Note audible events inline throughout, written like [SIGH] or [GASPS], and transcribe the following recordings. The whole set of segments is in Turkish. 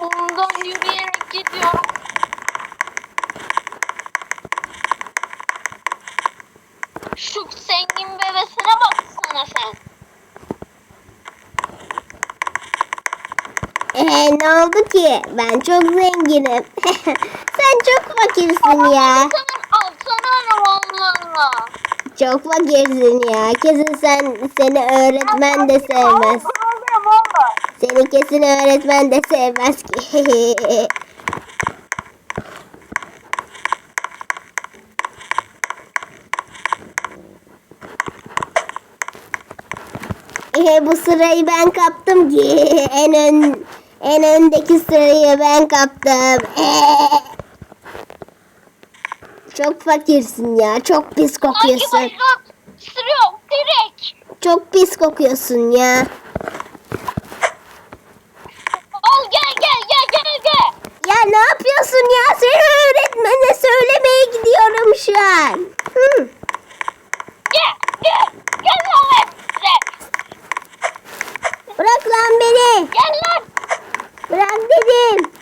Bundan yürüyerek gidiyorum. Şu zengin bebesine baksana sen. Ee, ne oldu ki? Ben çok zenginim. [LAUGHS] Sen çok fakirsin ya. Çok fakirsin ya. Kesin sen seni öğretmen de sevmez. Seni kesin öğretmen de sevmez ki. Ee, [LAUGHS] bu sırayı ben kaptım ki. En ön en öndeki sırayı ben kaptım. Ee. [LAUGHS] Çok fakirsin ya. Çok pis kokuyorsun. başka sıra yok direkt. Çok pis kokuyorsun ya. Al gel gel gel gel gel. Ya ne yapıyorsun ya? Seni öğretmene söylemeye gidiyorum şu an. Hı. Gel gel. Gel lan size. Bırak lan beni. Gel lan. Bırak dedim.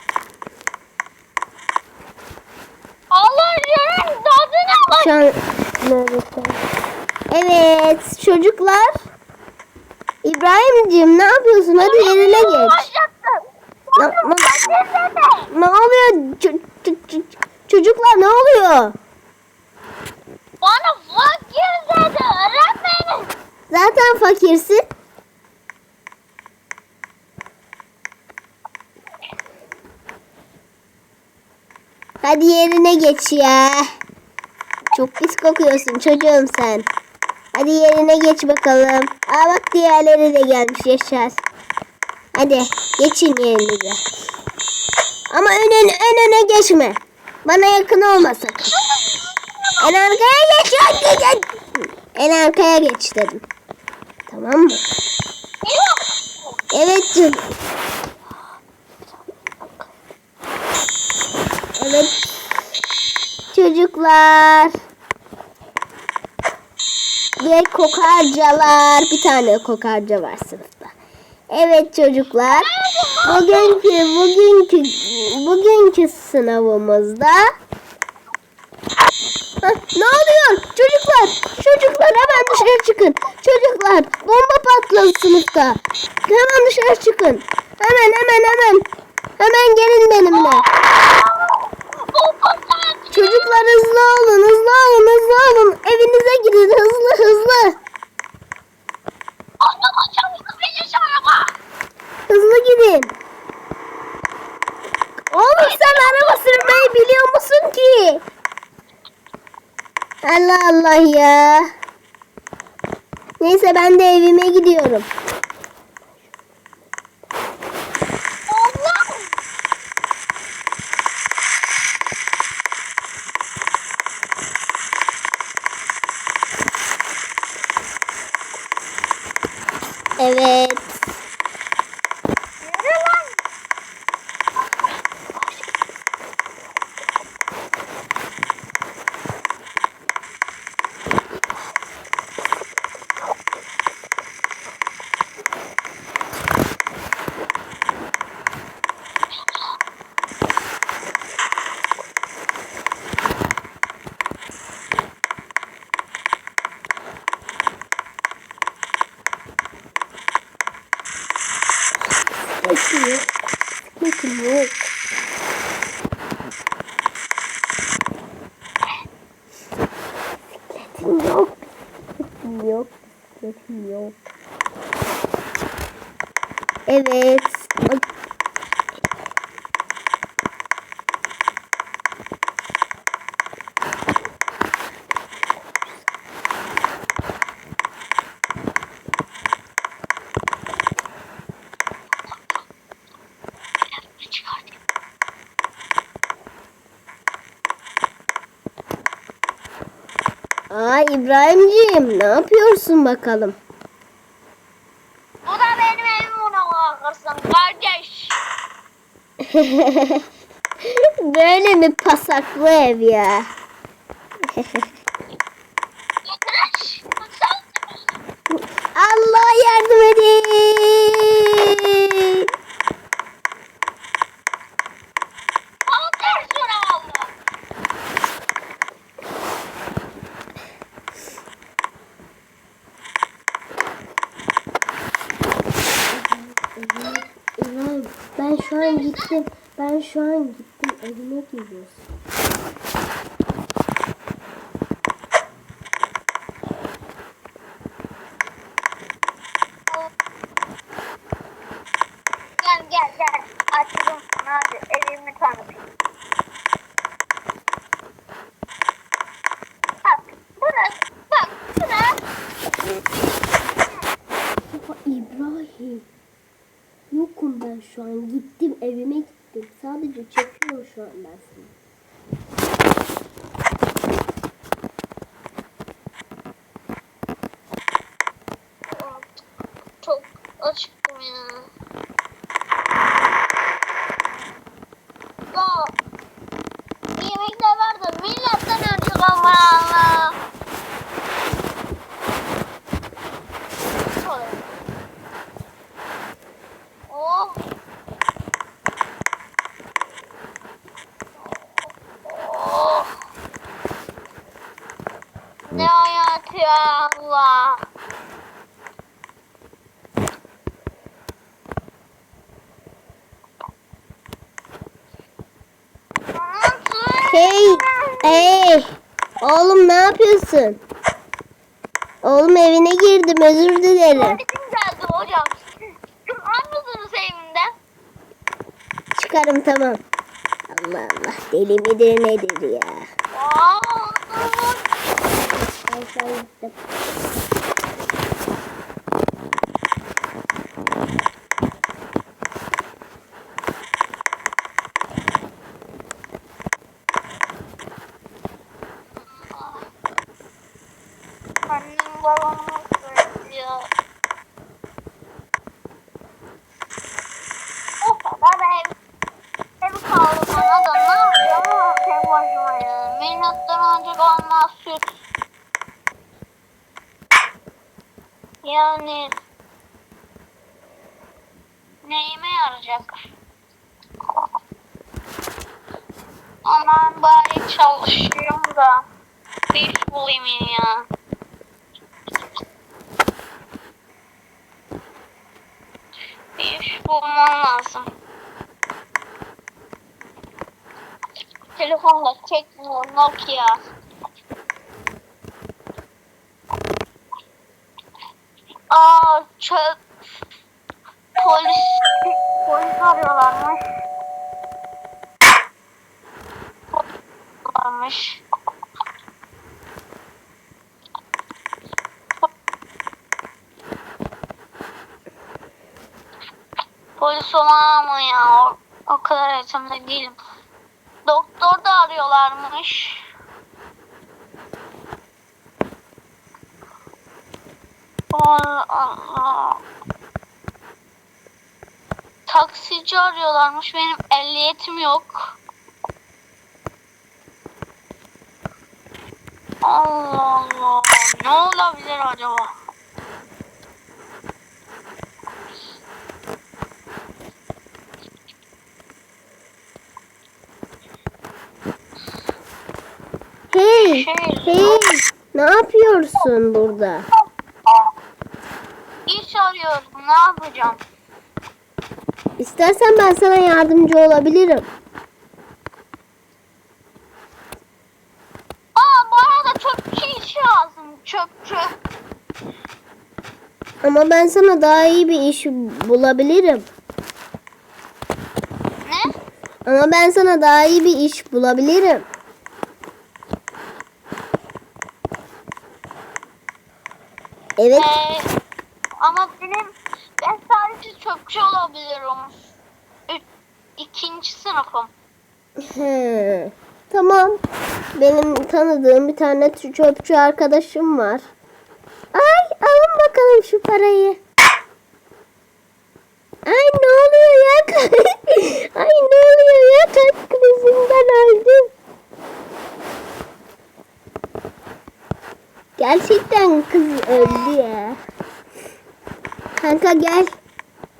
Allah'ın tadına bak. Şu an... Evet çocuklar. İbrahim'cim ne yapıyorsun? Hadi yerine geç. Ne, ne, oluyor? Ç- çocuklar ne oluyor? Bana fakir dedi öğretmenim. Zaten fakirsin. Hadi yerine geç ya. Çok pis kokuyorsun çocuğum sen. Hadi yerine geç bakalım. Aa bak diğerleri de gelmiş Yaşar. Hadi geçin yerinize. Ama ön, ön, ön öne geçme. Bana yakın olma. En arkaya geç. Geç. En arkaya geç dedim. Tamam mı? Evet canım. Evet. Çocuklar. Ve kokarcalar. Bir tane kokarca var sınıfta. Evet çocuklar. Bugünkü bugünkü bugünkü sınavımızda Hah, ne oluyor? Çocuklar, çocuklar hemen dışarı çıkın. Çocuklar, bomba patladı sınıfta. Hemen dışarı çıkın. Hemen hemen hemen. Hemen gelin benimle. Çocuklar hızlı olun, hızlı olun, hızlı olun. Evinize gidin hızlı hızlı. Araba çabuk finish araba. Hızlı gidin. Oğlum sen araba sürmeyi biliyor musun ki? Allah Allah ya. Neyse ben de evime gidiyorum. Allah. Evet. Yürü lan. Bakın yok. Bakın yok. Bisikletim yok. Bisikletim yok. Bisikletim yok. Evet. Çıkartayım. Aa İbrahimciğim ne yapıyorsun bakalım? Bu da benim evim ona bakarsın kardeş. [LAUGHS] Böyle mi pasaklı ev ya? [LAUGHS] Tıraş. Sen Allah yardım edin. Al ters yöne valla. İbrahim ben şu an gittim. Ben şu an gittim evime gidiyorsun. Gel gel gel. Açalım sana hadi. Evimi tanıtayım. Bak burası. Bak burası. Baba İbrahim. Yokum ben şu an. Gittim evime gittim. Sadece çekiyorum şu an ben seni. Çok acıktım ya. Ya. Yemekler var da milletten önce kalma Allah. Oh. Oh. Ne hayat ya Allah. Hey, hey. Oğlum yapıyorsun? Oğlum evine girdim özür dilerim. Tuvaletim geldi hocam. Çıkar mısınız evimden? Çıkarım tamam. Allah Allah deli midir nedir ya? Aa, Ben şu an gittim. Annem babamı söylüyor. O kadar ev. Ev kaldı bana da ne yapacağım tek başıma ya. Minnettan önce olmaz süt. Yani neyime yarayacak? Aman bari çalışıyorum da bir bulayım ya. Bir iş bulmam lazım. Telefonla çekmiyor Nokia. Aa çöp. Polis polis arıyorlarmış. Varmış. Polis olamam mı ya? O, o kadar eğitimli değilim. Doktor da arıyorlarmış. Allah Allah. Taksici arıyorlarmış. Benim ehliyetim yok. Allah Allah. Ne olabilir acaba? Hey, Şey, hey. Ne yapıyorsun burada? Ne yapacağım? İstersen ben sana yardımcı olabilirim. Aa bana da çöpçü işi lazım. Çöpçü. Ama ben sana daha iyi bir iş bulabilirim. Ne? Ama ben sana daha iyi bir iş bulabilirim. Evet. Ee, ama benim çöpçü olabilirim. Ü- İkinci sınıfım. Tamam. Benim tanıdığım bir tane çöpçü arkadaşım var. Ay alın bakalım şu parayı. Ay ne oluyor ya? [LAUGHS] Ay ne oluyor ya? Kalp krizinden öldüm. Gerçekten kız öldü ya. Kanka gel.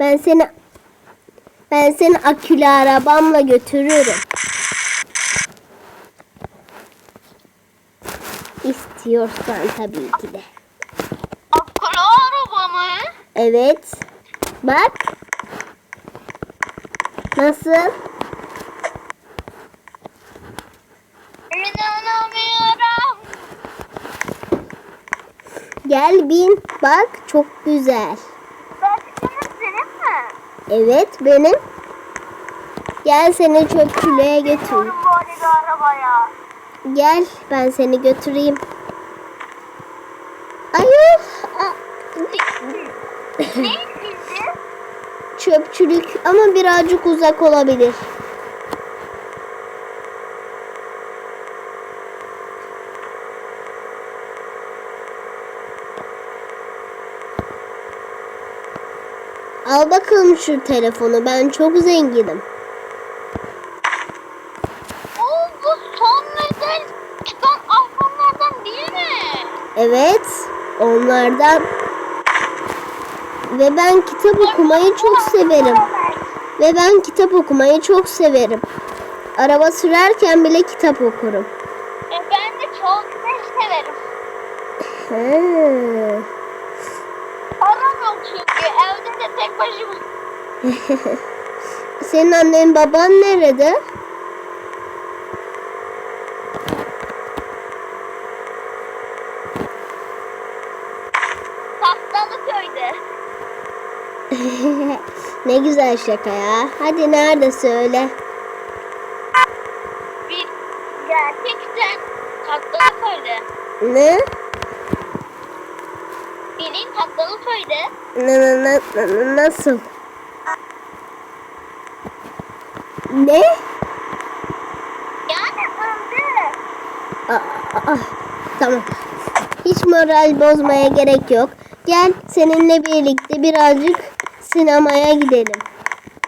Ben seni ben seni akülü arabamla götürürüm. İstiyorsan tabii ki de. Akıllı araba mı? Evet. Bak. Nasıl? İnanamıyorum. Gel bin. Bak çok güzel. Evet benim. Gel seni çöpçülüğe götüreyim. Arabaya. Gel ben seni götüreyim. Ayol. [LAUGHS] Çöpçülük ama birazcık uzak olabilir. Al bakalım şu telefonu. Ben çok zenginim. Oo bu son model çıkan iPhone'lardan değil mi? Evet, onlardan. Ve ben kitap okumayı çok severim. Ve ben kitap okumayı çok severim. Araba sürerken bile kitap okurum. E, ben de çok severim. He. Yok çünkü evde de tek başıma. [LAUGHS] Senin annen baban nerede? Tatlılı köyde. [LAUGHS] ne güzel şaka ya. Hadi nerede söyle. Bir gerçekten tatlılı köyde. Ne? Bilin tatlılı köyde. Na, na, na, na- nasıl? Ne? Yani öldü. Aa, aa, tamam. Hiç moral bozmaya gerek yok. Gel seninle birlikte birazcık sinemaya gidelim.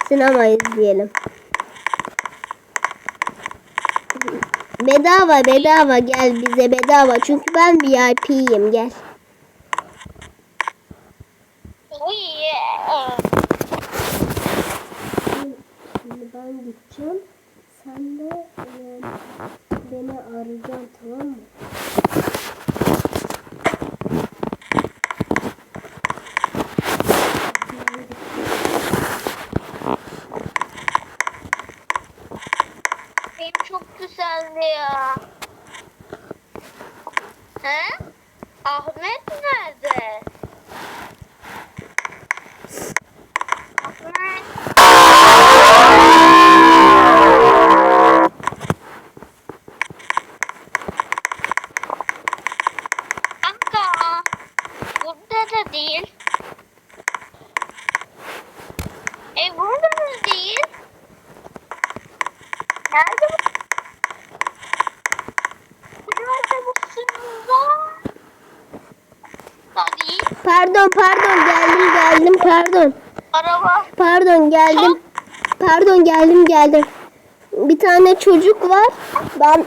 Sinema izleyelim. Bedava bedava gel bize bedava. Çünkü ben VIP'yim gel. Uy, yeah. Şimdi ben gideceğim. Sen de beni arayacaksın tamam mı? Benim çok güzeldi ya. He? Ahmet nerede? Ahmet. Kanka. Burada da değil. E burada da değil. Nerede bu? Nerede bu sınırda? Da değil. Pardon pardon geldim geldim pardon. Araba. Pardon geldim. Pardon geldim geldim. Bir tane çocuk var. Ben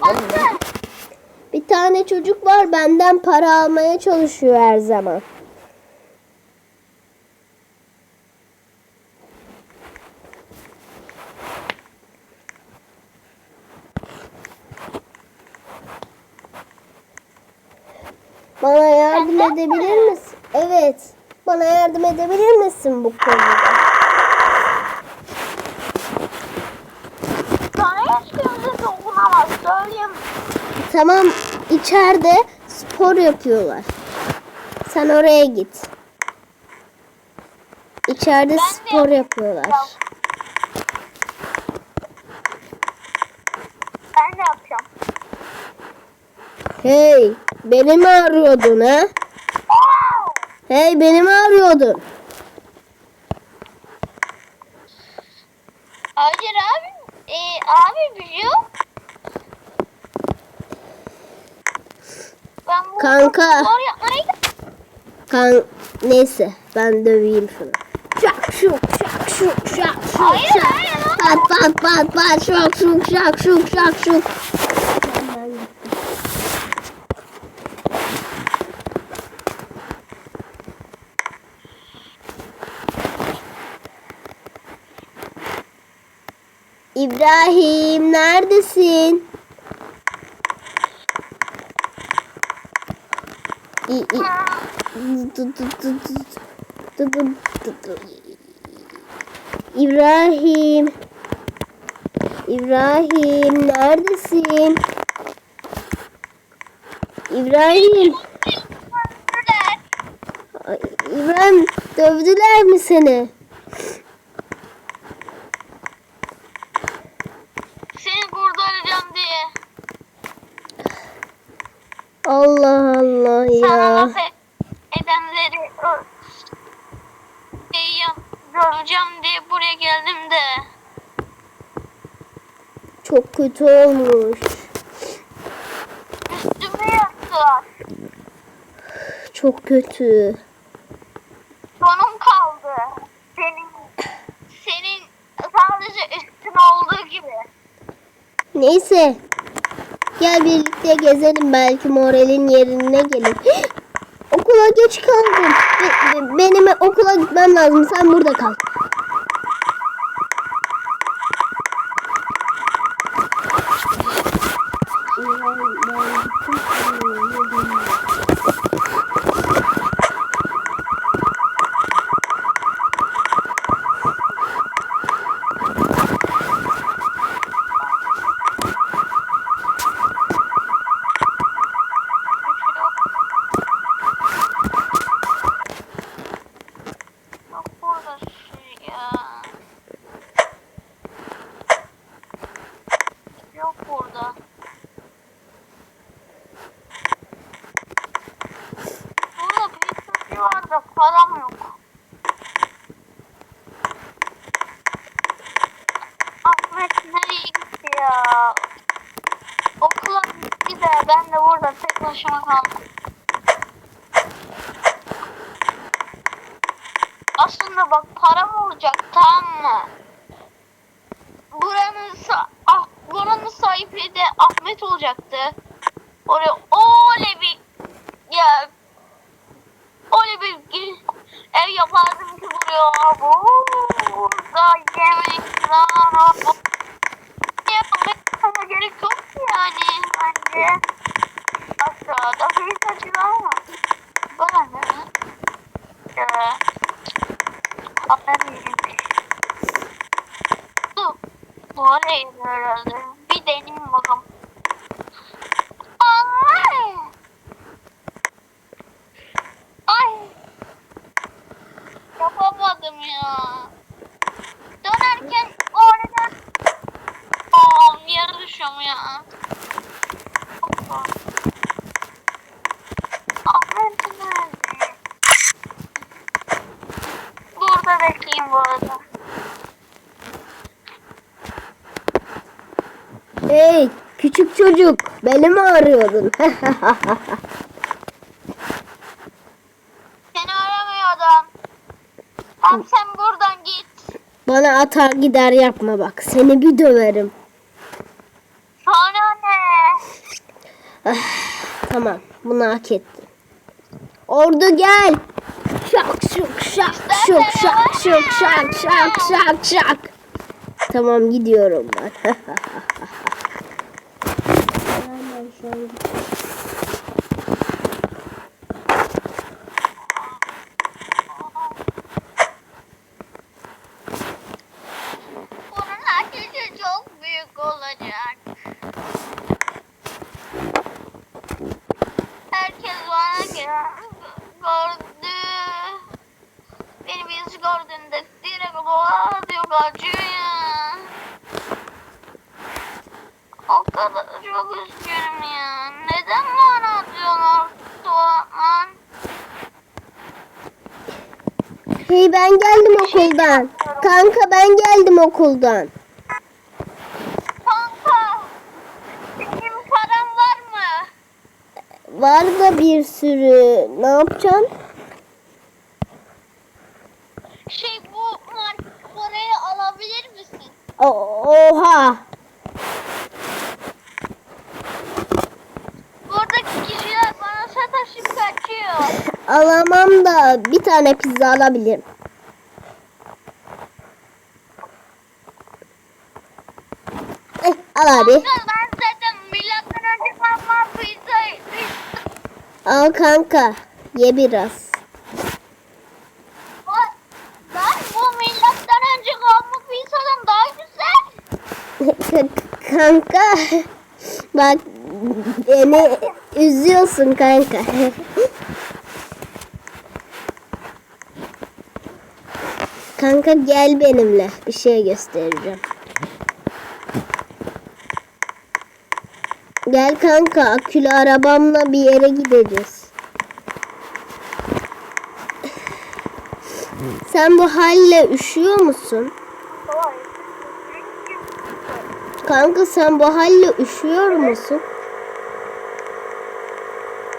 bir tane çocuk var benden para almaya çalışıyor her zaman. Bana yardım Senden edebilir mi? misin? Evet. Bana yardım edebilir misin bu konuda? Sana hiç kimse dokunamaz. Söyleyeyim. Tamam içeride spor yapıyorlar. Sen oraya git. İçeride de spor yapıyorlar. Ben de yapacağım. Hey, beni mi arıyordun ha? Wow! Hey, beni mi arıyordun? Hayır abi. Ee, abi biliyor. Ben bu Kanka. Kan neyse ben döveyim şunu. Şak şuk şak şuk şak şuk Hayır, şak. hayır, Pat pat pat pat şak şuk şak şuk şak şuk. İbrahim neredesin? İbrahim. İbrahim neredesin? İbrahim. İbrahim dövdüler mi? Seni kurtaracağım diye. Allah Allah Sana ya. laf e- edenleri ö- şey yap, göreceğim diye buraya geldim de. Çok kötü olmuş. Üstüme yaptılar. Çok kötü. Sonum kaldı. Senin senin sadece üstün olduğu gibi. Neyse. Gel birlikte gezelim belki moralin yerine gelir. [GASPS] Okula geç kaldım. Be- be- benim okula gitmem lazım. Sen burada kal. Yok burada şey ya. Yok burada. Burada bir şey var da param yok. Ahmet nereye gitti ya? Okula gitti de ben de burada tek başıma kaldım. Aslında bak param olacak tamam mı? Buranın sa ah, buranın sahibi de Ahmet olacaktı. Oraya öyle bir ya öyle bir gi- ev yapardım ki buraya. Burada yemek falan. Yapmaya gerek yok ki yani bence. Aşağıda bir saçma ama. Bana ne? Verilmiş. Bu. Bu arayı herhalde. Bir deneyim bakalım. Ay. Ay. Yapamadım ya. Dönerken oradan Aa, yere düşüyorum ya. Hoppa. Ahmet nerede? Burada bekleyeyim bu arada. Hey küçük çocuk. Beni mi arıyordun? [LAUGHS] Seni aramıyordum. Tam sen buradan git. Bana atar gider yapma bak. Seni bir döverim. Sana ne? Tamam bunu hak ettin. Ordu gel. Şak şuk şak şuk şak şuk şak şak şak şak. Tamam gidiyorum ben. [LAUGHS] Hey ben geldim okuldan. Kanka ben geldim okuldan. Kanka. Benim param var mı? Var da bir sürü. Ne yapacaksın? Şey bu mark parayı alabilir misin? O- Oha. Alamam da bir tane pizza alabilirim. Al abi. Ben milattan önce pizza Al kanka. Ye biraz. Lan bu milattan önce kalma pizzadan daha güzel. [LAUGHS] kanka. Bak beni üzüyorsun kanka. [LAUGHS] kanka gel benimle. Bir şey göstereceğim. Gel kanka akülü arabamla bir yere gideceğiz. Sen bu halle üşüyor musun? Kanka sen bu halle üşüyor musun?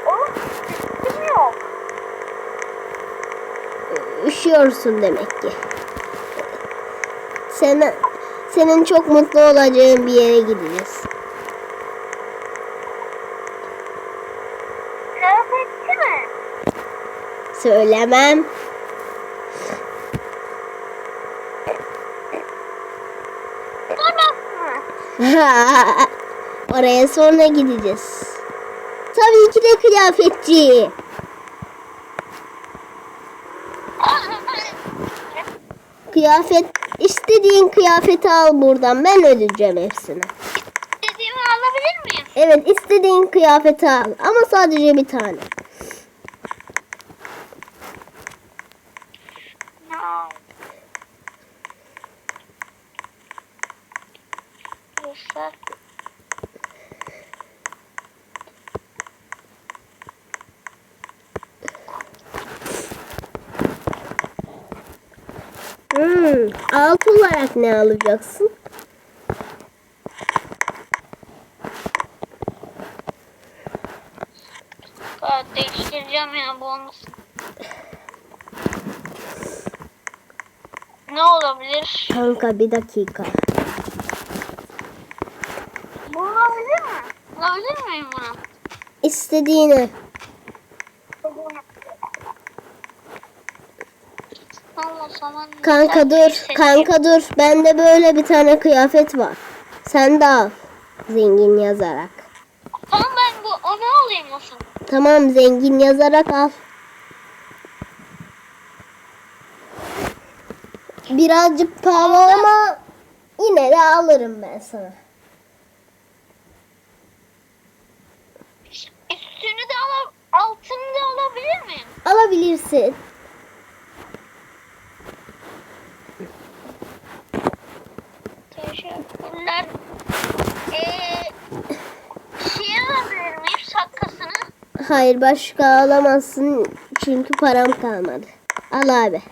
Oğlum bilmiyorum. Üşüyorsun demek ki. Sen, senin çok mutlu olacağın bir yere gideceğiz. Kıyafetçi mi? Söylemem. [LAUGHS] Oraya sonra gideceğiz. Tabii ki de kıyafetçi. Kıyafet istediğin kıyafeti al buradan. Ben ödeyeceğim hepsini. Dediğimi alabilir miyim? Evet istediğin kıyafeti al ama sadece bir tane. Ne alacaksın? Aa, değiştireceğim ya bu olmasın. Ne olabilir? Kanka bir dakika. Bu olabilir mi? Olabilir miyim bunu? İstediğini. Allah zaman. Kanka dur, kanka dur. Bende böyle bir tane kıyafet var. Sen de al. Zengin yazarak. Tamam ben bu onu alayım olsun. Tamam zengin yazarak al. Birazcık pahalı ama yine de alırım ben sana. Üstünü de al, altını da alabilir miyim? Alabilirsin. Teşekkürler. Ee, şey alabilir miyim şapkasını? Hayır başka alamazsın çünkü param kalmadı. Al abi.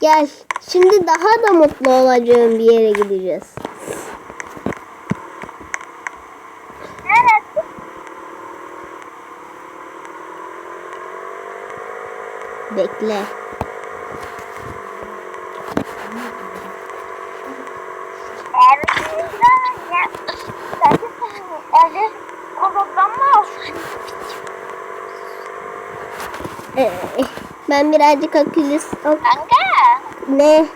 Gel. Şimdi daha da mutlu olacağım bir yere gideceğiz. Neresi? Bekle. Evimizden ya. Evde koloktan mı olsun? Ee, ben birazcık akülü... Kanka. Ne?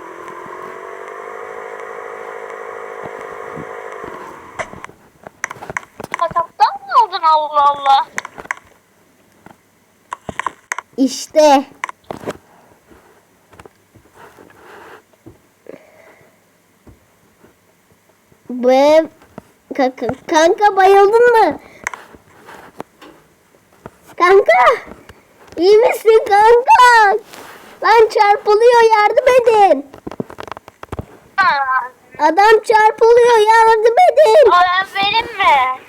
Kasaptan mı aldın Allah Allah? İşte. Bu ev... Kanka, kanka bayıldın mı? Kanka! İyi misin kanka? Lan çarpılıyor yardım edin. Adam çarpılıyor yardım edin. O benim mi?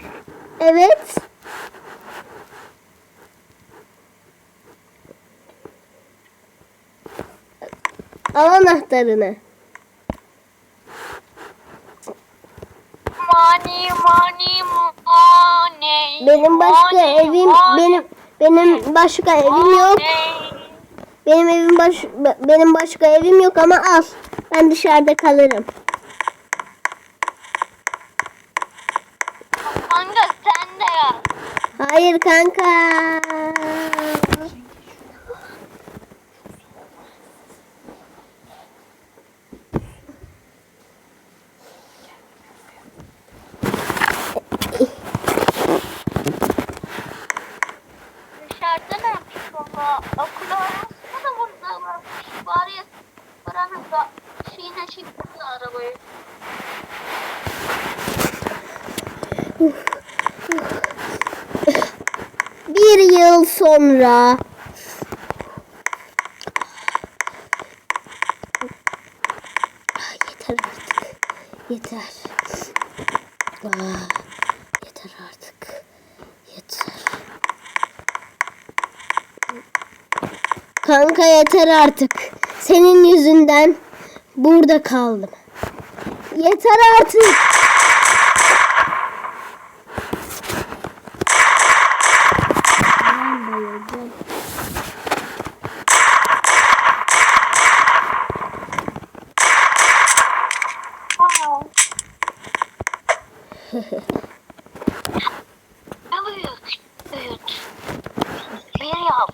Evet. Al anahtarını. Money, money, money. Benim başka money, evim money, benim benim başka evim yok. Benim evim baş benim başka evim yok ama al. Ben dışarıda kalırım. Kanka sen de yaz. Hayır kanka. Sonra. Yeter artık. Yeter. Ah, yeter artık. Yeter. Kanka yeter artık. Senin yüzünden burada kaldım. Yeter artık. Ben bayıldım. Wow. Büyük. Büyük. Bir yap.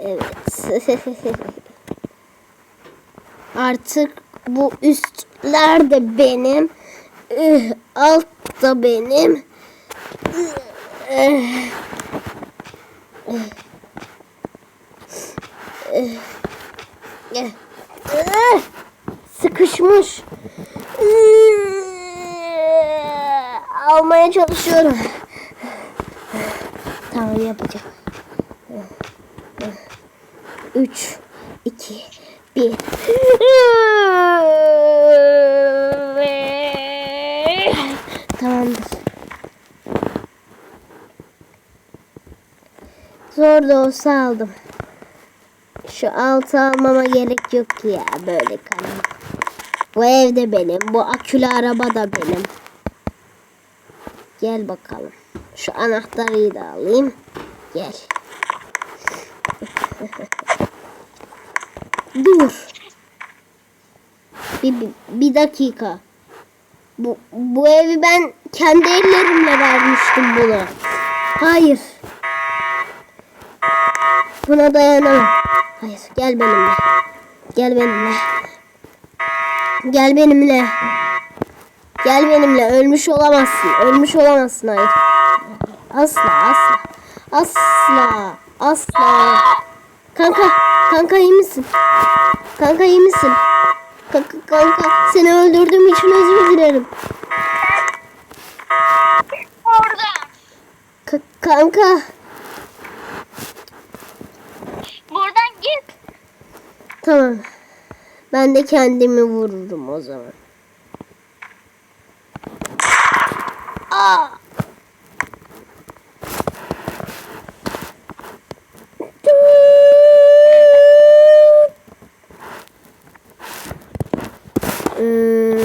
Evet. [LAUGHS] Artık bu üstler de benim. Alt da benim. Sıkışmış. Almaya çalışıyorum. Tamam yapacağım. 3 2 1 Tamamdır. Zor da olsa aldım. Şu altı almama gerek yok ki ya böyle kalayım. Bu ev de benim. Bu akülü araba da benim. Gel bakalım. Şu anahtarı da alayım. Gel. Dur. Bir, bir, bir dakika. Bu, bu evi ben kendi ellerimle vermiştim bunu. Hayır. Buna dayanamam. Hayır gel benimle. Gel benimle. Gel benimle. Gel benimle. Ölmüş olamazsın. Ölmüş olamazsın hayır. Asla asla. Asla. Asla. Kanka. Kanka iyi misin? Kanka iyi misin? Kanka, kanka seni öldürdüğüm için özür dilerim. Orada. Ka- kanka Buradan git. tamam. Ben de kendimi vururum o zaman. Aa! 嗯